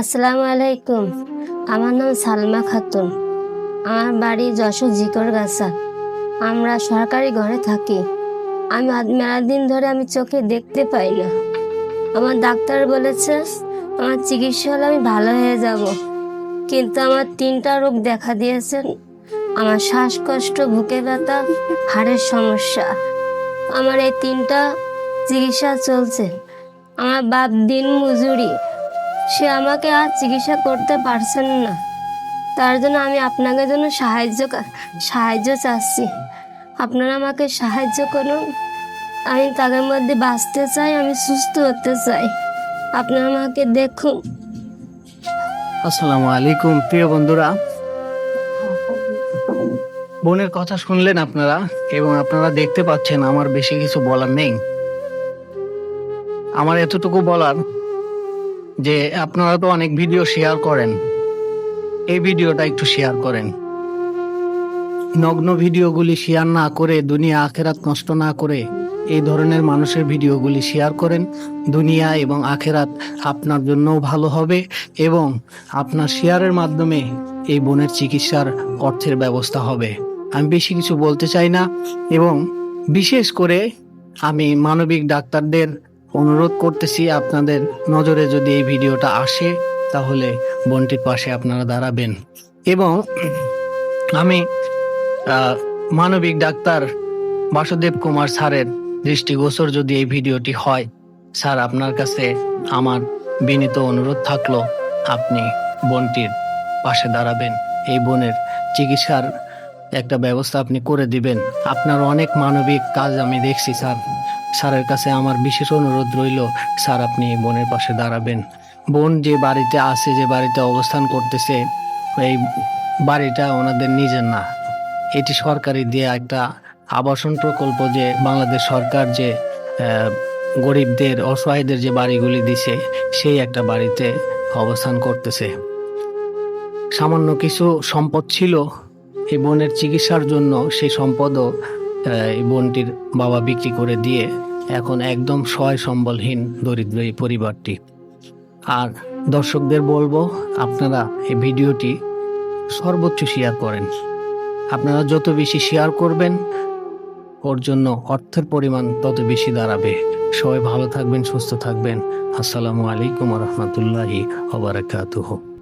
আসসালামু আলাইকুম। আমার নাম সালমা খাতুন। আমার বাড়ি যশোর জিকর গাছা। আমরা সরকারি ঘরে থাকি। আমি আজ মেলা দিন ধরে আমি চোখে দেখতে পাই না। আমার ডাক্তার বলেছে আমার চিকিৎসা হলে আমি ভালো হয়ে যাব। কিন্তু আমার তিনটা রোগ দেখা দিয়েছেন আমার শ্বাসকষ্ট, বুকে ব্যথা, হাড়ের সমস্যা। আমার এই তিনটা চিকিৎসা চলছে। আমার বাপ দিন মজুরি সে আমাকে আর চিকিৎসা করতে পারছেন না। তার জন্য আমি আপনাকে জন্য সাহায্য সাহায্য চাচ্ছি। আপনারা আমাকে সাহায্য করুন। আমি তাদের মধ্যে বাঁচতে চাই, আমি সুস্থ হতে চাই। আপনারা আমাকে দেখুন। আসসালামু আলাইকুম, প্রিয় বন্ধুরা। বোনের কথা শুনলেন আপনারা এবং আপনারা দেখতে পাচ্ছেন আমার বেশি কিছু বলার নেই। আমার এতটুকু বলার যে আপনারা তো অনেক ভিডিও শেয়ার করেন। এই ভিডিওটা একটু শেয়ার করেন। নগ্ন ভিডিওগুলি শেয়ার না করে, দুনিয়া আখেরাত নষ্ট না করে এই ধরনের মানুষের ভিডিওগুলি শেয়ার করেন। দুনিয়া এবং আখেরাত আপনার জন্যও ভালো হবে এবং আপনার শেয়ারের মাধ্যমে এই বোনের চিকিৎসার অর্থের ব্যবস্থা হবে। আমি বেশি কিছু বলতে চাই না এবং বিশেষ করে আমি মানবিক ডাক্তারদের অনুরোধ করতেছি আপনাদের নজরে যদি এই ভিডিওটা আসে, তাহলে বোনটির পাশে আপনারা দাঁড়াবেন। এবং আমি মানবিক ডাক্তার বাসুদেব কুমার স্যারের দৃষ্টিগোচর যদি এই ভিডিওটি হয়, স্যার আপনার কাছে আমার বিনীত অনুরোধ থাকল, আপনি বোনটির পাশে দাঁড়াবেন। এই বোনের চিকিৎসার একটা ব্যবস্থা আপনি করে দিবেন। আপনার অনেক মানবিক কাজ আমি দেখছি, স্যার। স্যারের কাছে আমার বিশেষ অনুরোধ রইল, স্যার আপনি বোনের পাশে দাঁড়াবেন। বোন যে বাড়িতে আছে, যে বাড়িতে অবস্থান করতেছে, এই বাড়িটা ওনাদের নিজের না। এটি সরকারি দিয়ে একটা আবাসন প্রকল্প যে বাংলাদেশ সরকার যে গরিবদের, অসহায়দের যে বাড়িগুলি দিছে, সেই একটা বাড়িতে অবস্থান করতেছে। সামান্য কিছু সম্পদ ছিল, এই বোনের চিকিৎসার জন্য সেই সম্পদও এই বোনটির বাবা বিক্রি করে দিয়ে এখন একদম সয় সম্বলহীন দরিদ্র এই পরিবারটি। আর দর্শকদের বলব, আপনারা এই ভিডিওটি সর্বোচ্চ শেয়ার করেন। আপনারা যত বেশি শেয়ার করবেন, ওর জন্য অর্থের পরিমাণ তত বেশি দাঁড়াবে। সবাই ভালো থাকবেন, সুস্থ থাকবেন। আসসালামু আলাইকুম রহমতুল্লাহি ওবরাকাতুহ